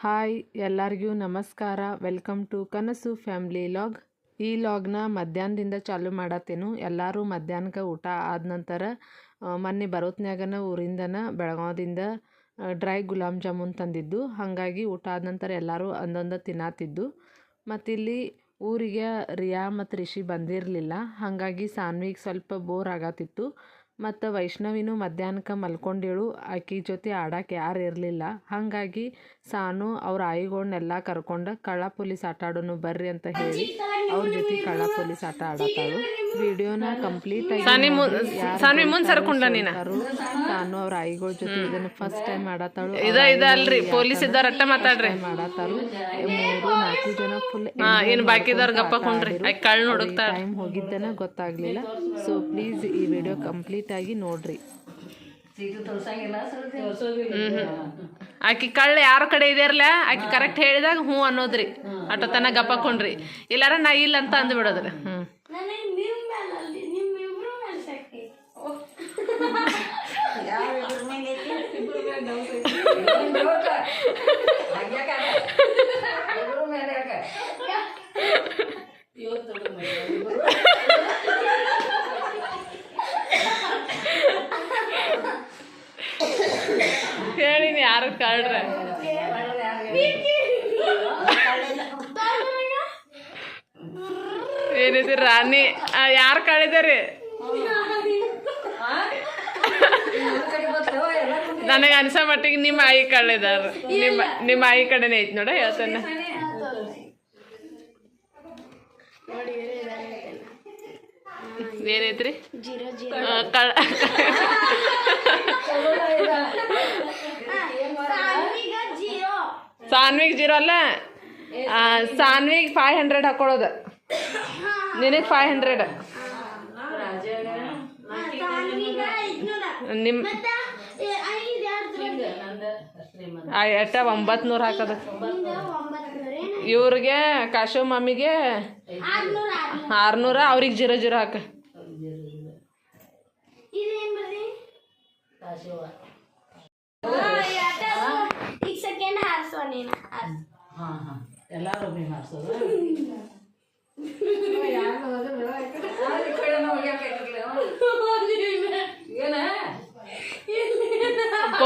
Hi, ಎಲ್ಲರಿಗೂ ನಮಸ್ಕಾರ. Welcome to Kanasu family vlog. ಈ ಲಾಗ್ನ ಮಧ್ಯಾಹ್ನದಿಂದ ಚಾಲು ಮಾಡತ್ತೇನು. ಎಲ್ಲರೂ ಮಧ್ಯಾಹ್ನಕ್ಕೆ ಊಟ ಆದ ನಂತರ ಮೊನ್ನೆ ಬರೋತ್ನ್ಯಾಗನ ಊರಿಂದನ ಬೆಳಗಾವಿಂದ ಡ್ರೈ ಗುಲಾಬ್ ಜಾಮೂನ್ ತಂದಿದ್ದು. ಹಾಗಾಗಿ ಊಟ ಆದ ನಂತರ ಎಲ್ಲರೂ ಒಂದೊಂದು ತಿನ್ನತ್ತಿದ್ದು ಮತ್ತಿಲ್ಲಿ ಊರಿಗೆ ರಿಯಾ ಮತ್ತು ರಿಷಿ ಬಂದಿರಲಿಲ್ಲ. ಹಾಗಾಗಿ ಸಾನ್ವಿಗೆ ಸ್ವಲ್ಪ ಬೋರ್ ಆಗತ್ತಿತ್ತು. ಮತ್ತು ವೈಷ್ಣವಿನೂ ಮಧ್ಯಾಹ್ನಕ್ಕೆ ಮಲ್ಕೊಂಡೇಳು. ಆಕಿ ಜೊತೆ ಆಡಕ್ಕೆ ಯಾರು ಇರಲಿಲ್ಲ. ಹಾಗಾಗಿ ಸಾನು ಅವ್ರ ಆಯಿಗಳ್ನೆಲ್ಲ ಕರ್ಕೊಂಡು, ಕಳ್ಳ ಪೊಲೀಸ್ ಆಟ ಆಡೋನು ಬರ್ರಿ ಅಂತ ಹೇಳಿ, ಅವ್ರ ಜೊತೆ ಕಳ್ಳ ಪೊಲೀಸ್ ಆಟ ಆಡತ್ತಾಳು ವಿಡಿಯೋನ ಕಂಪ್ಲೀಟ್ ಆಗಿ ಸಾನ್ವಿ ಮುಂದ್ ಸರ್ಕೊಂಡ ನೀನ. ತಾನು ಅವ್ರ ಆಯಿಗಳ ಜೊತೆ ಇದನ್ನ ಫಸ್ಟ್ ಟೈಮ್ ಮಾಡತ್ತಾಳು. ಇದ ಇದ ಅಲ್ರಿ ಪೊಲೀಸ್ ಇದ್ದಾರ ಅಟ್ಟ ಮಾತಾಡ್ರಿ. ಮಾಡತ್ತಾರು. ಮೂರು ನಾಲ್ಕು ಜನ ಫುಲ್ ಏನು ಇನ್ ಬಾಕಿದವ್ರ ಗಪ್ಪ ಕುಂಡ್ರಿ. ಕಳ್ಳ ಹುಡುಕ್ತಾಳ ಟೈಮ್ ಹೋಗಿದ್ದನ ಗೊತ್ತಾಗ್ಲಿಲ್ಲ. ಸೊ ಪ್ಲೀಸ್ ಈ ವಿಡಿಯೋ ಕಂಪ್ಲೀಟ್ ಆಗಿ ನೋಡ್ರಿ. ಆಕಿ ಕಳ್ಳ ಯಾರ ಕಡೆ ಇದೇರ್ಲ ಆಕಿ ಕರೆಕ್ಟ್ ಹೇಳಿದಾಗ ಹ್ಞೂ ಅನ್ನೋದ್ರಿ. ಅಟ ತನ ಗಪ್ಪ ಕುಂಡ್ರಿ. ಇಲ್ಲಾರ ನಾ ಇಲ್ಲ ಅಂತ ಅಂದ್ ಬಿಡೋದ್ರಿ ಹೇಳಿನಿ ಯಾರು ಕಳ್ರೆ? ಏನಿದೆ ರಾಣಿ? ಯಾರು ಕಳಿದಾರಿ ನನಗೆ ಅನ್ಸೋ ಮಟ್ಟಿಗೆ ನಿಮ್ಮ ಆಯಿ ಕಳ್ಳಿದಾರ. ನಿಮ್ಮ ನಿಮ್ಮ ಆಯಿ ಕಡೆನೇ ಐತಿ ನೋಡ ಹೇಳ್ತಾನೆ ಏನೈತ್ರಿ ಸಾನ್ವಿಗ್ ಜೀರೋ. ಅಲ್ಲ? ಸಾನ್ವಿಗ್ ಫೈವ್ ಹಂಡ್ರೆಡ್ ಹಾಕೊಳ್ಳೋದು. ನಿನಗೆ ಫೈವ್ ಹಂಡ್ರೆಡ್ ನಿಮ್ಮ ಎಟ್ಟ ಒಂಬತ್ತು ನೂರು ಹಾಕೋದು ಇವ್ರಿಗೆ ಕಾಶೋ ಮಮ್ಮಿಗೆ ಆರ್ನೂರ ಅವ್ರಿಗೆ ಜೀರೋ ಜೀರೋ ಹಾಕ.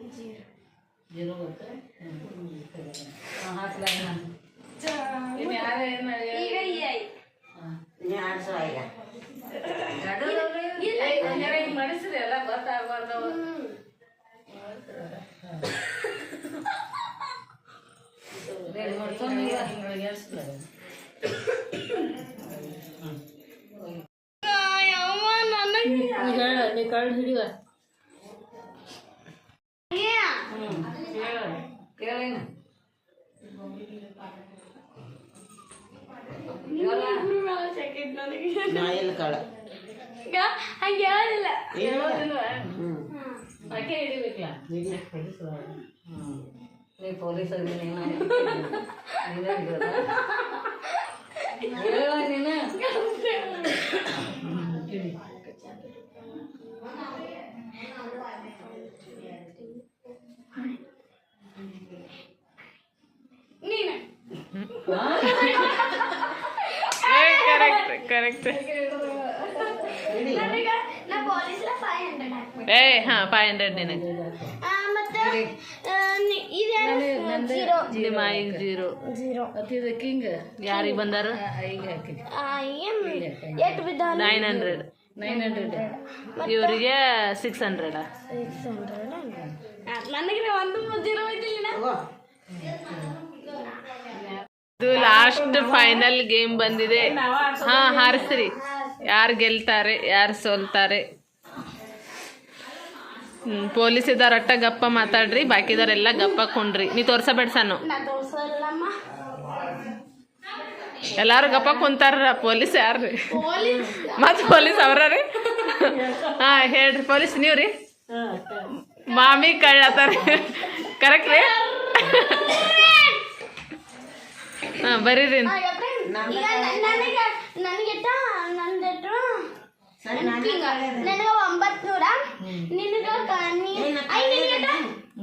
ಈಗ ಸೆಕೆಂಡ್ ಹಾರಿಸುವ ನೀನು ಹಾರ್ಸು. ಪೊಲೀಸ್ರು ಇದ್ದಾರ ಅಟ್ಟ ಮಾತಾಡ್ರಿ ಪೊಲೀಸ್ ಯಾರದಿರಿ? ಹಾ, ಪೊಲೀಸ್ ಇದಾರೇನು? ಮಗ- ಹಾ, ಮೂರ್ ಮಂದಿ ಬರ್ತಾರ ಒಬ್ರು. ನಿಮ್ಮ ಮಾಮಿ ಗಪ್ಪ ಕೂತ ನಿಮ್ಮ ಆಯಿ ಮಾತಾಡವಾರ ಪೊಲೀಸ್ ಪೊಲೀಸ್ ಐದ್ನೂರು. ಈಗ ಈ ಐದು. ಯವ್ವ, ನಿಮ್ಮಿಬ್ರು ಮೇಲೆ second ನನಗೆ. ಈಗ ಹಂಗೆ ಹೇಳಲಿಲ್ಲ ನೀನು ಕರೆಕ್ಟ್ ಕರೆಕ್ಟ್ ನನಗೆ ನಾ ಪೊಲೀಸ್ರ ಫೈವ್ ಏ ಹಾ ಫೈವ್ ಹಂಡ್ರೆಡ್ ನಿನಗೆ ಜೀರೋ. ಯಾರಿಗೆ ಬಂದಾರ? ಆ, ಹಂಡ್ರೆಡ್ ನೈನ್ ಹಂಡ್ರೆಡ್ ಇವರಿಗೆ ಸಿಕ್ಸ್ ಹಂಡ್ರೆಡ್ ಸಿಕ್ಸ್ ಹಂಡ್ರೆಡ್ ನನಗೆ ಒಂದು ಜೀರೋ ಐತಿಲ್ಲ ಇದು ಲಾಸ್ಟ್ ಫೈನಲ್ ಗೇಮ್ ಬಂದಿದೆ. ಹಾ, ಹಾರಿಸ್ರಿ. ಯಾರು ಗೆಲ್ತಾರೆ, ಯಾರು ಸೋಲ್ತಾರೆ. ಪೊಲೀಸ್ ಇದ್ದಾರಟ್ಟ ಗಪ್ಪ ಮಾತಾಡ್ರಿ ಬಾಕಿದಾರೆಲ್ಲ ಗಪ್ಪ ಕೊಂಡ್ರಿ. ನೀ ತೋರ್ಸಬೇಡ ಸಾನು ಎಲ್ಲಾರು ಗಪ್ಪ ಕುಂತಾರ ಪೊಲೀಸ್ ಯಾರ್ರಿ? ಪೊಲೀಸ್ ಮತ್ ಪೊಲೀಸ್ ಅವ್ರ ರೀ ಹಾ, ಹೇಳ್ರಿ, ಪೊಲೀಸ್ ನೀವ್ರಿ? ಮಾಮಿ ಕಳ್ಳತ್ತಾರ ಕರೆಕ್ಟ್ ರೀ? ಹಾ ಬರೀರಿ ನನಗೆ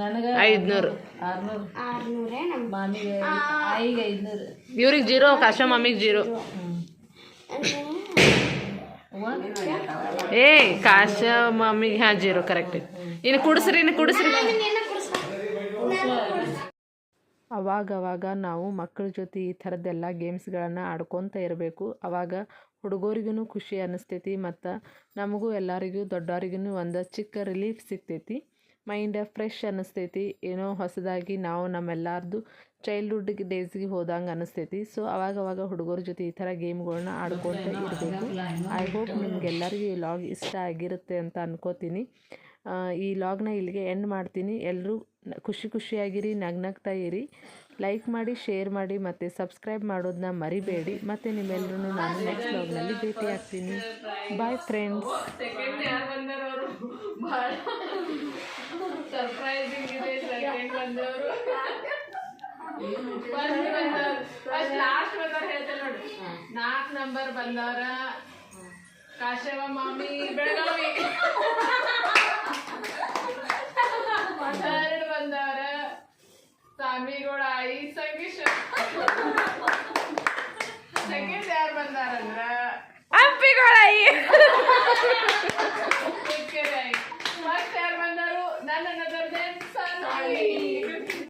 ನನಗ ನಿನಗ ಐದ್ನೂರು ಇವ್ರಿಗೆ ಜೀರೋ ಕಾಶ ಮಮ್ಮಿಗೆ ಜೀರೋ. ಏ ಕಾಶ ಮಮ್ಮಿಗೆ ಹಾ ಜೀರೋ ಕರೆಕ್ಟ್ ಇನ್ನು ಕುಡಿಸ್ರಿ ಇನ್ನು ಕುಡಿಸ್ರಿ. ಅವಾಗವಾಗ ನಾವು ಮಕ್ಕಳ ಜೊತೆ ಈ ಥರದ್ದೆಲ್ಲ ಗೇಮ್ಸ್ಗಳನ್ನು ಆಡ್ಕೊತ ಇರಬೇಕು. ಅವಾಗ ಹುಡುಗರಿಗೂ ಖುಷಿ ಅನ್ನಿಸ್ತೈತಿ ಮತ್ತು ನಮಗೂ ಎಲ್ಲರಿಗೂ ದೊಡ್ಡವರಿಗೂ ಒಂದು ಚಿಕ್ಕ ರಿಲೀಫ್ ಸಿಗ್ತೈತಿ. ಮೈಂಡ್ ಫ್ರೆಶ್ ಅನ್ನಿಸ್ತೈತಿ. ಏನೋ ಹೊಸದಾಗಿ ನಾವು ನಮ್ಮೆಲ್ಲರದ್ದು ಚೈಲ್ಡ್ಹುಡ್ ಡೇಸ್ಗೆ ಹೋದಂಗೆ ಅನ್ನಿಸ್ತೈತಿ. ಸೊ ಅವಾಗವಾಗ ಹುಡುಗರ ಜೊತೆ ಈ ಥರ ಗೇಮ್ಗಳನ್ನ ಆಡ್ಕೊತ ಇರಬೇಕು. ಐ ಹೋಪ್ ನಿಮಗೆಲ್ಲರಿಗೂ ಈ ಲಾಗ್ ಇಷ್ಟ ಆಗಿರುತ್ತೆ ಅಂತ ಅನ್ಕೋತೀನಿ. ಈ ಲಾಗ್ನ ಇಲ್ಲಿಗೆ ಎಂಡ್ ಮಾಡ್ತೀನಿ. ಎಲ್ಲರೂ ಖುಷಿ ಖುಷಿಯಾಗಿರಿ ನಗ್ನಗ್ತಾ ಇರಿ. ಲೈಕ್ ಮಾಡಿ ಶೇರ್ ಮಾಡಿ ಮತ್ತು ಸಬ್ಸ್ಕ್ರೈಬ್ ಮಾಡೋದನ್ನ ಮರಿಬೇಡಿ. ಮತ್ತು ನಿಮ್ಮೆಲ್ಲರೂ ನಾನು ನೆಕ್ಸ್ಟ್ ಬ್ಲಾಗ್ನಲ್ಲಿ ಭೇಟಿ ಆಗ್ತೀನಿ. ಬಾಯ್ ಫ್ರೆಂಡ್ಸ್ ಸರ್ಪ್ರೈಸಿಂಗ್ ಇದೆ ಸೆಕೆಂಡ್ ಬಂದವರು ಫಸ್ಟ್ ಲಾಸ್ಟ್ ಬಂದವ್ರು ಹೇಳ್ತಾರೆ ನೋಡಿ. ನಾಲ್ಕು ನಂಬರ್ ಬಂದವ್ರ. ಕಾಶವ ಮಾಮಿ ಬೆಳಗಾವಿ. ಥರ್ಡ್ ಬಂದವ್ರ ಸ್ವಾಮಿಗಳ ಐ ಸಂಗೀಶ್ ಸೆಕೆಂಡ್ ಯಾರು ಬಂದಾರಂದ್ರ? ಹಂಪಿಗಳ ಐ ಫಸ್ಟ್